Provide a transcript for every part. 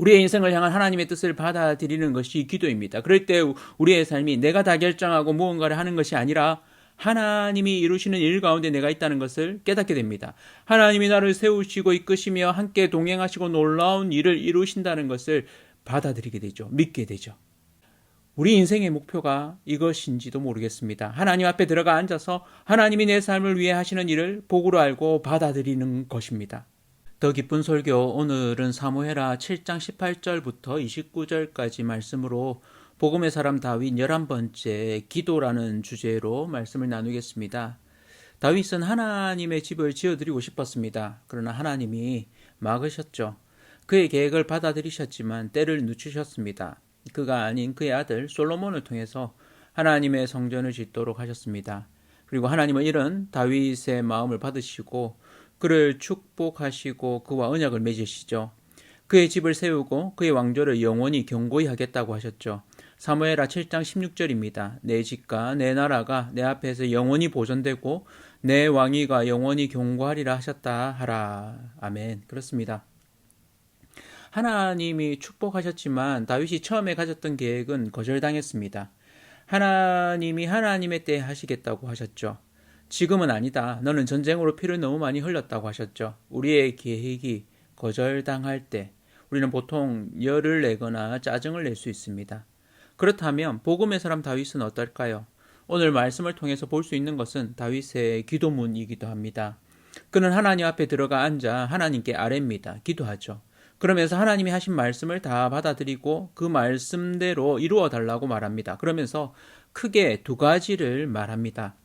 우리의 인생을 향한 하나님의 뜻을 받아들이는 것이 기도입니다. 그럴 때 우리의 삶이 내가 다 결정하고 무언가를 하는 것이 아니라 하나님이 이루시는 일 가운데 내가 있다는 것을 깨닫게 됩니다. 하나님이 나를 세우시고 이끄시며 함께 동행하시고 놀라운 일을 이루신다는 것을 받아들이게 되죠. 믿게 되죠. 우리 인생의 목표가 이것인지도 모르겠습니다. 하나님 앞에 들어가 앉아서 하나님이 내 삶을 위해 하시는 일을 복으로 알고 받아들이는 것입니다. 더 기쁜 설교 오늘은 사무해라 7장 18절부터 29절까지 말씀으로 복음의 사람 다윗 11번째 기도라는 주제로 말씀을 나누겠습니다. 다윗은 하나님의 집을 지어드리고 싶었습니다. 그러나 하나님이 막으셨죠. 그의 계획을 받아들이셨지만 때를 늦추셨습니다. 그가 아닌 그의 아들 솔로몬을 통해서 하나님의 성전을 짓도록 하셨습니다. 그리고 하나님은 이런 다윗의 마음을 받으시고 그를 축복하시고 그와 언약을 맺으시죠. 그의 집을 세우고 그의 왕조를 영원히 경고히 하겠다고 하셨죠. 사무엘하 7장 16절입니다. 내 집과 내 나라가 내 앞에서 영원히 보존되고 내 왕위가 영원히 경고하리라 하셨다 하라. 아멘. 그렇습니다. 하나님이 축복하셨지만 다윗이 처음에 가졌던 계획은 거절당했습니다. 하나님이 하나님의 때에 하시겠다고 하셨죠. 지금은 아니다. 너는 전쟁으로 피를 너무 많이 흘렸다고 하셨죠. 우리의 계획이 거절당할 때 우리는 보통 열을 내거나 짜증을 낼 수 있습니다. 그렇다면 복음의 사람 다윗은 어떨까요? 오늘 말씀을 통해서 볼 수 있는 것은 다윗의 기도문이기도 합니다. 그는 하나님 앞에 들어가 앉아 하나님께 아뢰입니다. 기도하죠. 그러면서 하나님이 하신 말씀을 다 받아들이고 그 말씀대로 이루어 달라고 말합니다. 그러면서 크게 두 가지를 말합니다.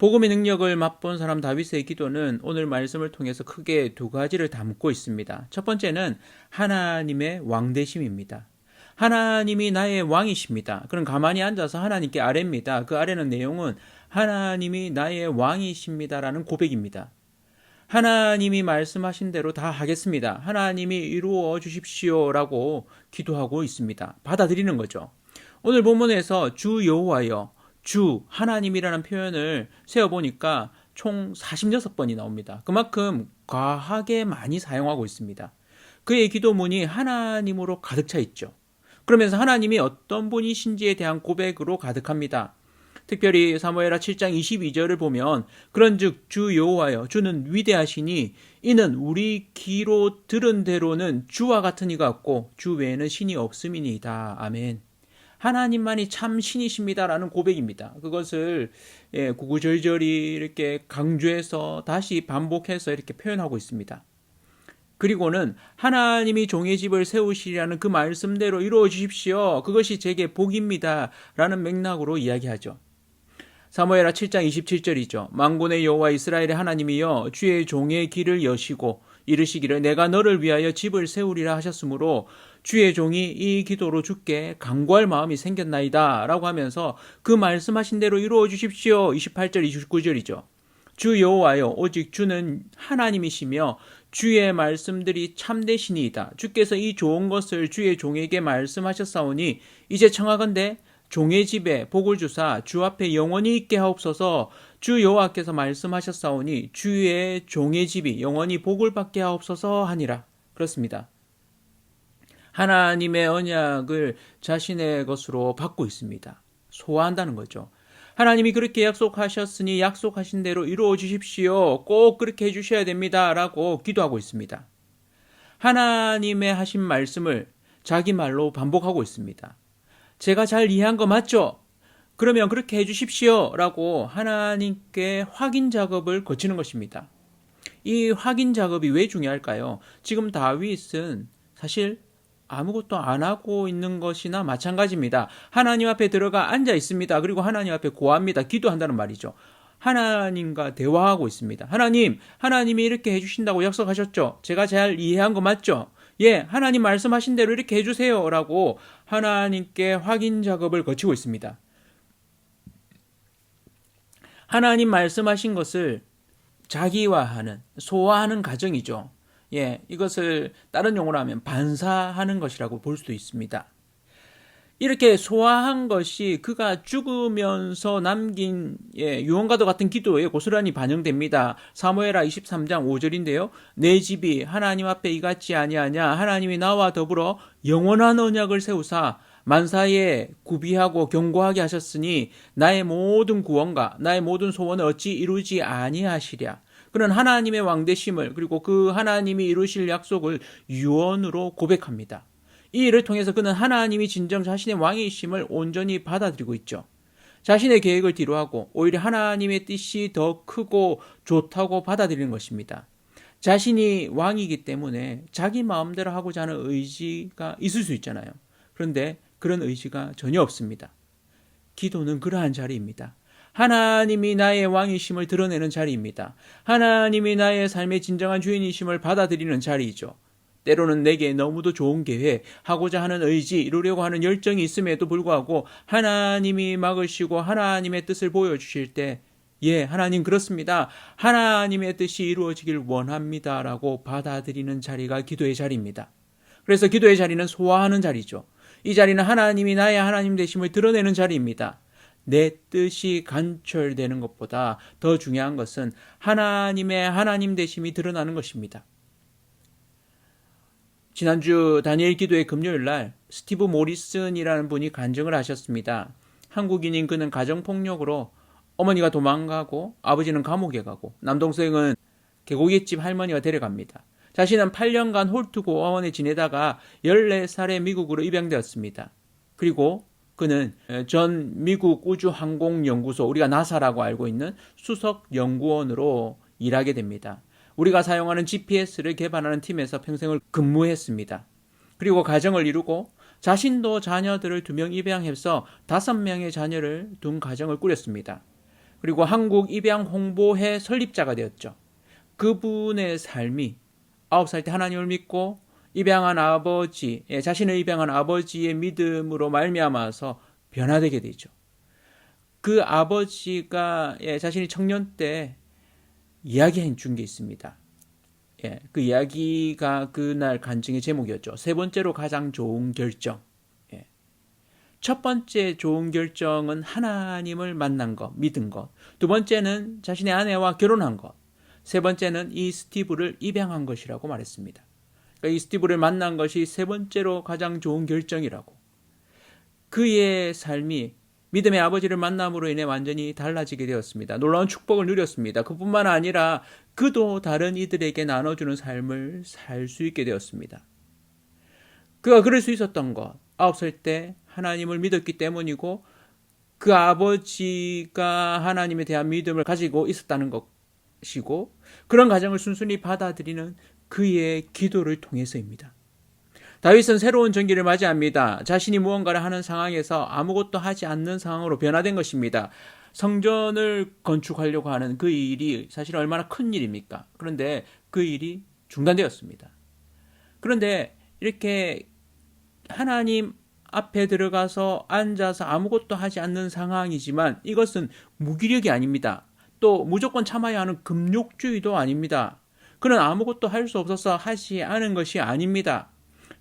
복음의 능력을 맛본 사람 다윗의 기도는 오늘 말씀을 통해서 크게 두 가지를 담고 있습니다. 첫 번째는 하나님의 왕대심입니다. 하나님이 나의 왕이십니다. 그럼 가만히 앉아서 하나님께 아뢰입니다. 그 아래는 내용은 하나님이 나의 왕이십니다라는 고백입니다. 하나님이 말씀하신 대로 다 하겠습니다. 하나님이 이루어 주십시오라고 기도하고 있습니다. 받아들이는 거죠. 오늘 본문에서 주 여호와여, 주 하나님이라는 표현을 세어 보니까 총 46번이 나옵니다. 그만큼 과하게 많이 사용하고 있습니다. 그의 기도문이 하나님으로 가득 차 있죠. 그러면서 하나님이 어떤 분이신지에 대한 고백으로 가득합니다. 특별히 사무엘하 7장 22절을 보면 그런즉 주 여호와여 주는 위대하시니 이는 우리 귀로 들은 대로는 주와 같은 이가 없고 주 외에는 신이 없음이니이다. 아멘. 하나님만이 참 신이십니다라는 고백입니다. 그것을 예, 구구절절히 이렇게 강조해서 다시 반복해서 이렇게 표현하고 있습니다. 그리고는 하나님이 종의 집을 세우시리라는 그 말씀대로 이루어 주십시오. 그것이 제게 복입니다. 라는 맥락으로 이야기하죠. 사무엘하 7장 27절이죠. 망군의 여호와 이스라엘의 하나님이여 주의 종의 길을 여시고 이르시기를 내가 너를 위하여 집을 세우리라 하셨으므로 주의 종이 이 기도로 주께 강구할 마음이 생겼나이다 라고 하면서 그 말씀하신 대로 이루어 주십시오. 28절 29절이죠. 주 여호와여 오직 주는 하나님이시며 주의 말씀들이 참되시니이다. 주께서 이 좋은 것을 주의 종에게 말씀하셨사오니 이제 청하건대 종의 집에 복을 주사 주 앞에 영원히 있게 하옵소서 주 여호와께서 말씀하셨사오니 주의 종의 집이 영원히 복을 받게 하옵소서 하니라. 그렇습니다. 하나님의 언약을 자신의 것으로 받고 있습니다. 소화한다는 거죠. 하나님이 그렇게 약속하셨으니 약속하신 대로 이루어 주십시오. 꼭 그렇게 해 주셔야 됩니다. 라고 기도하고 있습니다. 하나님의 하신 말씀을 자기 말로 반복하고 있습니다. 제가 잘 이해한 거 맞죠? 그러면 그렇게 해 주십시오. 라고 하나님께 확인 작업을 거치는 것입니다. 이 확인 작업이 왜 중요할까요? 지금 다윗은 사실 아무것도 안 하고 있는 것이나 마찬가지입니다. 하나님 앞에 들어가 앉아 있습니다. 그리고 하나님 앞에 고합니다. 기도한다는 말이죠. 하나님과 대화하고 있습니다. 하나님, 하나님이 이렇게 해주신다고 약속하셨죠? 제가 잘 이해한 거 맞죠? 예, 하나님 말씀하신 대로 이렇게 해주세요. 라고 하나님께 확인 작업을 거치고 있습니다. 하나님 말씀하신 것을 자기화하는, 소화하는 과정이죠. 예, 이것을 다른 용어로 하면 반사하는 것이라고 볼 수도 있습니다. 이렇게 소화한 것이 그가 죽으면서 남긴 예, 유언과도 같은 기도에 고스란히 반영됩니다. 사무엘하 23장 5절인데요. 내 집이 하나님 앞에 이같지 아니하냐 하나님이 나와 더불어 영원한 언약을 세우사 만사에 구비하고 경고하게 하셨으니 나의 모든 구원과 나의 모든 소원을 어찌 이루지 아니하시랴. 그는 하나님의 왕대심을 그리고 그 하나님이 이루실 약속을 유언으로 고백합니다. 이 일을 통해서 그는 하나님이 진정 자신의 왕이심을 온전히 받아들이고 있죠. 자신의 계획을 뒤로하고 오히려 하나님의 뜻이 더 크고 좋다고 받아들이는 것입니다. 자신이 왕이기 때문에 자기 마음대로 하고자 하는 의지가 있을 수 있잖아요. 그런데 그런 의지가 전혀 없습니다. 기도는 그러한 자리입니다. 하나님이 나의 왕이심을 드러내는 자리입니다. 하나님이 나의 삶의 진정한 주인이심을 받아들이는 자리이죠. 때로는 내게 너무도 좋은 계획, 하고자 하는 의지, 이루려고 하는 열정이 있음에도 불구하고 하나님이 막으시고 하나님의 뜻을 보여주실 때, 예, 하나님 그렇습니다. 하나님의 뜻이 이루어지길 원합니다. 라고 받아들이는 자리가 기도의 자리입니다. 그래서 기도의 자리는 소화하는 자리죠. 이 자리는 하나님이 나의 하나님 되심을 드러내는 자리입니다. 내 뜻이 간철되는 것보다 더 중요한 것은 하나님의 하나님 되심이 드러나는 것입니다. 지난주 다니엘 기도의 금요일 날 스티브 모리슨이라는 분이 간증을 하셨습니다. 한국인인 그는 가정폭력으로 어머니가 도망가고 아버지는 감옥에 가고 남동생은 개고기집 할머니가 데려갑니다. 자신은 8년간 홀트고 어원에 지내다가 14살에 미국으로 입양되었습니다. 그리고 그는 전 미국 우주항공연구소 우리가 나사라고 알고 있는 수석 연구원으로 일하게 됩니다. 우리가 사용하는 GPS를 개발하는 팀에서 평생을 근무했습니다. 그리고 가정을 이루고 자신도 자녀들을 두 명 입양해서 다섯 명의 자녀를 둔 가정을 꾸렸습니다. 그리고 한국 입양 홍보회 설립자가 되었죠. 그분의 삶이 아홉 살 때 하나님을 믿고 입양한 아버지, 예, 자신을 입양한 아버지의 믿음으로 말미암아서 변화되게 되죠. 그 아버지가 예, 자신이 청년 때 이야기해 준 게 있습니다. 예, 그 이야기가 그날 간증의 제목이었죠. 세 번째로 가장 좋은 결정. 예. 첫 번째 좋은 결정은 하나님을 만난 것, 믿은 것. 두 번째는 자신의 아내와 결혼한 것. 세 번째는 이 스티브를 입양한 것이라고 말했습니다. 그러니까 이 스티브를 만난 것이 세 번째로 가장 좋은 결정이라고. 그의 삶이 믿음의 아버지를 만남으로 인해 완전히 달라지게 되었습니다. 놀라운 축복을 누렸습니다. 그뿐만 아니라 그도 다른 이들에게 나눠주는 삶을 살 수 있게 되었습니다. 그가 그럴 수 있었던 것, 아홉 살 때 하나님을 믿었기 때문이고 그 아버지가 하나님에 대한 믿음을 가지고 있었다는 것이고 그런 가정을 순순히 받아들이는 그의 기도를 통해서입니다. 다윗은 새로운 전기를 맞이합니다. 자신이 무언가를 하는 상황에서 아무것도 하지 않는 상황으로 변화된 것입니다. 성전을 건축하려고 하는 그 일이 사실 얼마나 큰 일입니까? 그런데 그 일이 중단되었습니다. 그런데 이렇게 하나님 앞에 들어가서 앉아서 아무것도 하지 않는 상황이지만 이것은 무기력이 아닙니다. 또 무조건 참아야 하는 금욕주의도 아닙니다. 그는 아무것도 할 수 없어서 하지 않은 것이 아닙니다.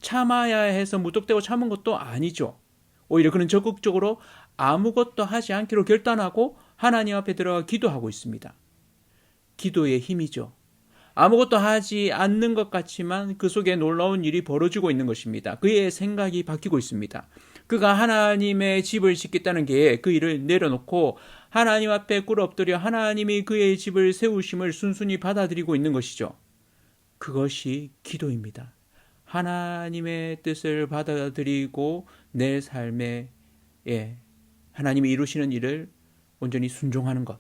참아야 해서 무턱대고 참은 것도 아니죠. 오히려 그는 적극적으로 아무것도 하지 않기로 결단하고 하나님 앞에 들어가 기도하고 있습니다. 기도의 힘이죠. 아무것도 하지 않는 것 같지만 그 속에 놀라운 일이 벌어지고 있는 것입니다. 그의 생각이 바뀌고 있습니다. 그가 하나님의 집을 짓겠다는 게 그 일을 내려놓고 하나님 앞에 꿇어 엎드려 하나님이 그의 집을 세우심을 순순히 받아들이고 있는 것이죠. 그것이 기도입니다. 하나님의 뜻을 받아들이고 내 삶에 예, 하나님이 이루시는 일을 온전히 순종하는 것.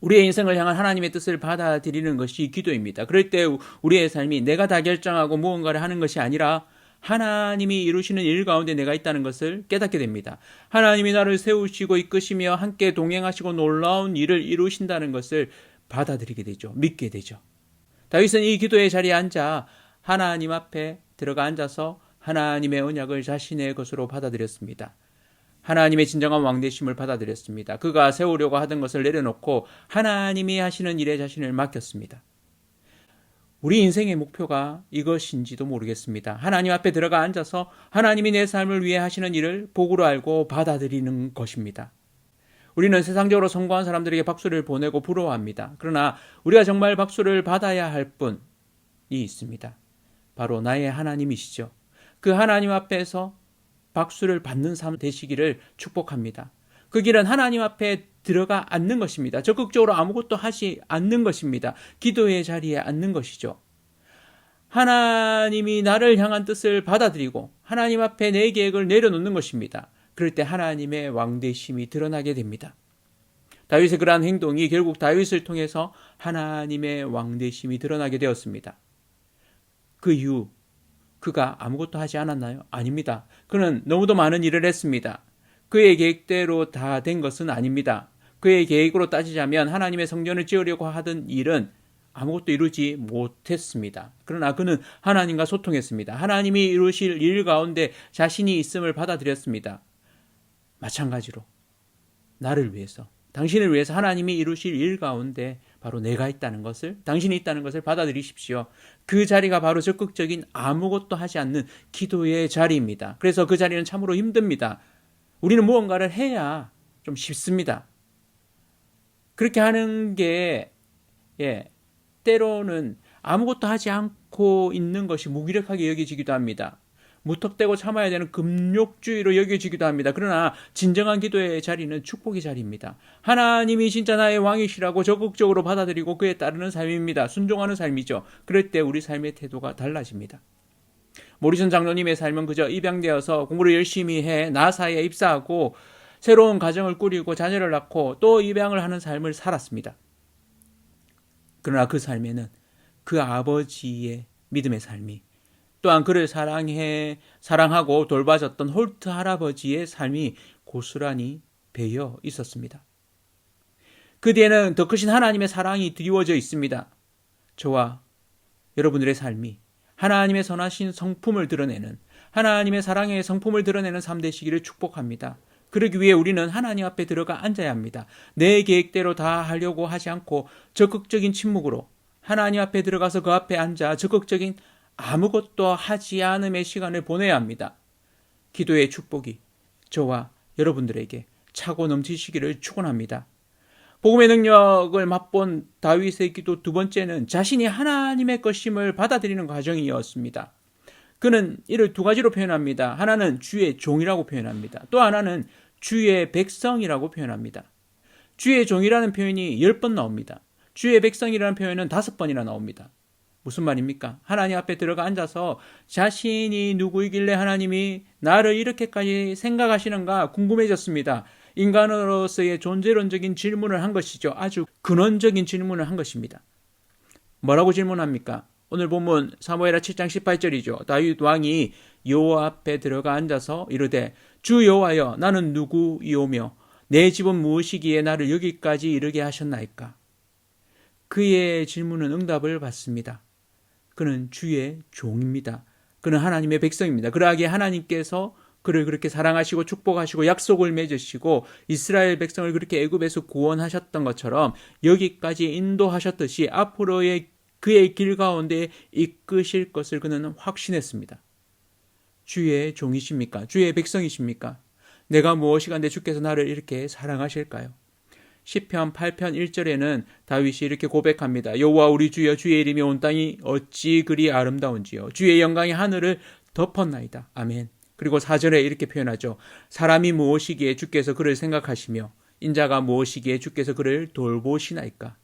우리의 인생을 향한 하나님의 뜻을 받아들이는 것이 기도입니다. 그럴 때 우리의 삶이 내가 다 결정하고 무언가를 하는 것이 아니라 하나님이 이루시는 일 가운데 내가 있다는 것을 깨닫게 됩니다. 하나님이 나를 세우시고 이끄시며 함께 동행하시고 놀라운 일을 이루신다는 것을 받아들이게 되죠. 믿게 되죠. 다윗은 이 기도의 자리에 앉아 하나님 앞에 들어가 앉아서 하나님의 언약을 자신의 것으로 받아들였습니다. 하나님의 진정한 왕대심을 받아들였습니다. 그가 세우려고 하던 것을 내려놓고 하나님이 하시는 일에 자신을 맡겼습니다. 우리 인생의 목표가 이것인지도 모르겠습니다. 하나님 앞에 들어가 앉아서 하나님이 내 삶을 위해 하시는 일을 복으로 알고 받아들이는 것입니다. 우리는 세상적으로 성공한 사람들에게 박수를 보내고 부러워합니다. 그러나 우리가 정말 박수를 받아야 할 분이 있습니다. 바로 나의 하나님이시죠. 그 하나님 앞에서 박수를 받는 삶 되시기를 축복합니다. 그 길은 하나님 앞에 들어가 앉는 것입니다. 적극적으로 아무것도 하지 않는 것입니다. 기도의 자리에 앉는 것이죠. 하나님이 나를 향한 뜻을 받아들이고 하나님 앞에 내 계획을 내려놓는 것입니다. 그럴 때 하나님의 왕대심이 드러나게 됩니다. 다윗의 그러한 행동이 결국 다윗을 통해서 하나님의 왕대심이 드러나게 되었습니다. 그 이후 그가 아무것도 하지 않았나요? 아닙니다. 그는 너무도 많은 일을 했습니다. 그의 계획대로 다 된 것은 아닙니다. 그의 계획으로 따지자면 하나님의 성전을 지으려고 하던 일은 아무것도 이루지 못했습니다. 그러나 그는 하나님과 소통했습니다. 하나님이 이루실 일 가운데 자신이 있음을 받아들였습니다. 마찬가지로 나를 위해서 당신을 위해서 하나님이 이루실 일 가운데 바로 내가 있다는 것을 당신이 있다는 것을 받아들이십시오. 그 자리가 바로 적극적인 아무것도 하지 않는 기도의 자리입니다. 그래서 그 자리는 참으로 힘듭니다. 우리는 무언가를 해야 좀 쉽습니다. 그렇게 하는 게 예, 때로는 아무것도 하지 않고 있는 것이 무기력하게 여겨지기도 합니다. 무턱대고 참아야 되는 금욕주의로 여겨지기도 합니다. 그러나 진정한 기도의 자리는 축복의 자리입니다. 하나님이 진짜 나의 왕이시라고 적극적으로 받아들이고 그에 따르는 삶입니다. 순종하는 삶이죠. 그럴 때 우리 삶의 태도가 달라집니다. 모리슨 장로님의 삶은 그저 입양되어서 공부를 열심히 해 나사에 입사하고 새로운 가정을 꾸리고 자녀를 낳고 또 입양을 하는 삶을 살았습니다. 그러나 그 삶에는 그 아버지의 믿음의 삶이 또한 그를 사랑해 사랑하고 돌봐줬던 홀트 할아버지의 삶이 고스란히 배어 있었습니다. 그 뒤에는 더 크신 하나님의 사랑이 드리워져 있습니다. 저와 여러분들의 삶이 하나님의 선하신 성품을 드러내는 하나님의 사랑의 성품을 드러내는 삶 되시기를 축복합니다. 그러기 위해 우리는 하나님 앞에 들어가 앉아야 합니다. 내 계획대로 다 하려고 하지 않고 적극적인 침묵으로 하나님 앞에 들어가서 그 앞에 앉아 적극적인 아무것도 하지 않음의 시간을 보내야 합니다. 기도의 축복이 저와 여러분들에게 차고 넘치시기를 축원합니다. 복음의 능력을 맛본 다윗의 기도 두 번째는 자신이 하나님의 것임을 받아들이는 과정이었습니다. 그는 이를 두 가지로 표현합니다. 하나는 주의 종이라고 표현합니다. 또 하나는 주의 백성이라고 표현합니다. 주의 종이라는 표현이 열번 나옵니다. 주의 백성이라는 표현은 다섯 번이나 나옵니다. 무슨 말입니까? 하나님 앞에 들어가 앉아서 자신이 누구이길래 하나님이 나를 이렇게까지 생각하시는가 궁금해졌습니다. 인간으로서의 존재론적인 질문을 한 것이죠. 아주 근원적인 질문을 한 것입니다. 뭐라고 질문합니까? 오늘 본문 사무엘하 7장 18절이죠. 다윗 왕이 여호와 앞에 들어가 앉아서 이르되 주 여호와여 나는 누구이오며 내 집은 무엇이기에 나를 여기까지 이르게 하셨나이까? 그의 질문은 응답을 받습니다. 그는 주의 종입니다. 그는 하나님의 백성입니다. 그러하기에 하나님께서 그를 그렇게 사랑하시고 축복하시고 약속을 맺으시고 이스라엘 백성을 그렇게 애굽에서 구원하셨던 것처럼 여기까지 인도하셨듯이 앞으로의 그의 길 가운데 이끄실 것을 그는 확신했습니다. 주의 종이십니까? 주의 백성이십니까? 내가 무엇이간데 주께서 나를 이렇게 사랑하실까요? 시편 8편 1절에는 다윗이 이렇게 고백합니다. 여호와 우리 주여 주의 이름이 온 땅이 어찌 그리 아름다운지요. 주의 영광이 하늘을 덮었나이다. 아멘. 그리고 4절에 이렇게 표현하죠. 사람이 무엇이기에 주께서 그를 생각하시며 인자가 무엇이기에 주께서 그를 돌보시나이까.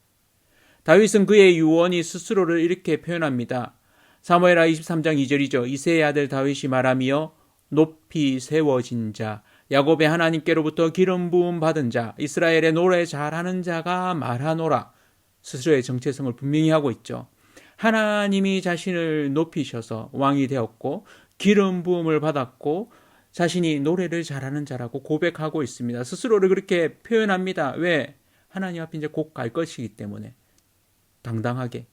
다윗은 그의 유언이 스스로를 이렇게 표현합니다. 사무엘하 23장 2절이죠. 이세의 아들 다윗이 말하며 높이 세워진 자 야곱의 하나님께로부터 기름 부음 받은 자, 이스라엘의 노래 잘하는 자가 말하노라. 스스로의 정체성을 분명히 하고 있죠. 하나님이 자신을 높이셔서 왕이 되었고 기름 부음을 받았고 자신이 노래를 잘하는 자라고 고백하고 있습니다. 스스로를 그렇게 표현합니다. 왜? 하나님 앞에 이제 곧 갈 것이기 때문에 당당하게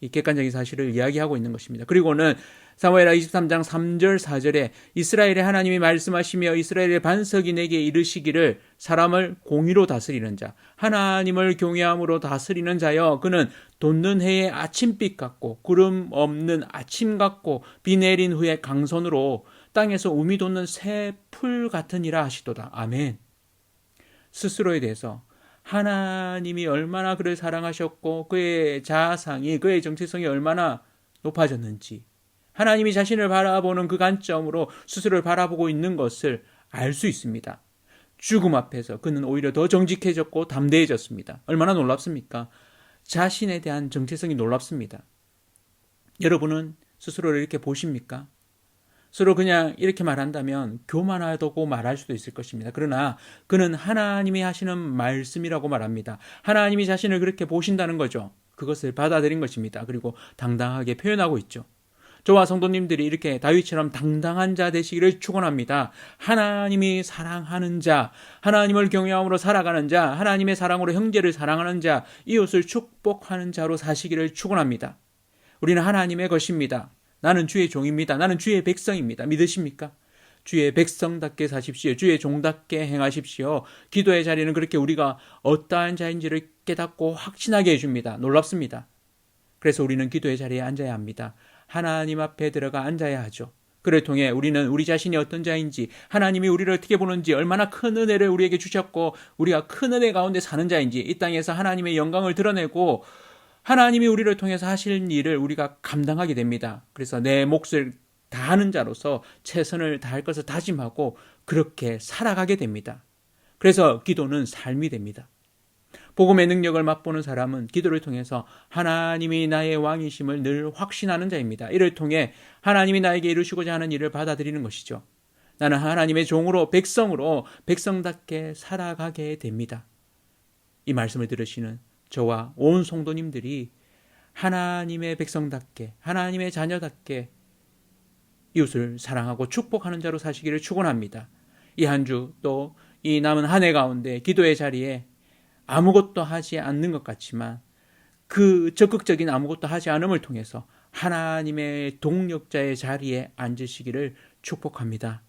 이 객관적인 사실을 이야기하고 있는 것입니다. 그리고는 사무엘하 23장 3절 4절에 이스라엘의 하나님이 말씀하시며 이스라엘의 반석이 내게 이르시기를 사람을 공의로 다스리는 자 하나님을 경외함으로 다스리는 자여 그는 돋는 해의 아침빛 같고 구름 없는 아침 같고 비 내린 후에 강선으로 땅에서 우미 돋는 새 풀 같으니라 하시도다. 아멘. 스스로에 대해서 하나님이 얼마나 그를 사랑하셨고 그의 자상이 그의 정체성이 얼마나 높아졌는지 하나님이 자신을 바라보는 그 관점으로 스스로를 바라보고 있는 것을 알 수 있습니다. 죽음 앞에서 그는 오히려 더 정직해졌고 담대해졌습니다. 얼마나 놀랍습니까? 자신에 대한 정체성이 놀랍습니다. 여러분은 스스로를 이렇게 보십니까? 서로 그냥 이렇게 말한다면 교만하다고 말할 수도 있을 것입니다. 그러나 그는 하나님이 하시는 말씀이라고 말합니다. 하나님이 자신을 그렇게 보신다는 거죠. 그것을 받아들인 것입니다. 그리고 당당하게 표현하고 있죠. 저와 성도님들이 이렇게 다윗처럼 당당한 자 되시기를 축원합니다. 하나님이 사랑하는 자, 하나님을 경외함으로 살아가는 자, 하나님의 사랑으로 형제를 사랑하는 자, 이웃을 축복하는 자로 사시기를 축원합니다. 우리는 하나님의 것입니다. 나는 주의 종입니다. 나는 주의 백성입니다. 믿으십니까? 주의 백성답게 사십시오. 주의 종답게 행하십시오. 기도의 자리는 그렇게 우리가 어떠한 자인지를 깨닫고 확신하게 해줍니다. 놀랍습니다. 그래서 우리는 기도의 자리에 앉아야 합니다. 하나님 앞에 들어가 앉아야 하죠. 그를 통해 우리는 우리 자신이 어떤 자인지, 하나님이 우리를 어떻게 보는지, 얼마나 큰 은혜를 우리에게 주셨고, 우리가 큰 은혜 가운데 사는 자인지, 이 땅에서 하나님의 영광을 드러내고, 하나님이 우리를 통해서 하실 일을 우리가 감당하게 됩니다. 그래서 내 몫을 다하는 자로서 최선을 다할 것을 다짐하고 그렇게 살아가게 됩니다. 그래서 기도는 삶이 됩니다. 복음의 능력을 맛보는 사람은 기도를 통해서 하나님이 나의 왕이심을 늘 확신하는 자입니다. 이를 통해 하나님이 나에게 이루시고자 하는 일을 받아들이는 것이죠. 나는 하나님의 종으로 백성으로 백성답게 살아가게 됩니다. 이 말씀을 들으시는 저와 온 성도님들이 하나님의 백성답게 하나님의 자녀답게 이웃을 사랑하고 축복하는 자로 사시기를 축원합니다. 이 한 주 또 이 남은 한 해 가운데 기도의 자리에 아무것도 하지 않는 것 같지만 그 적극적인 아무것도 하지 않음을 통해서 하나님의 동력자의 자리에 앉으시기를 축복합니다.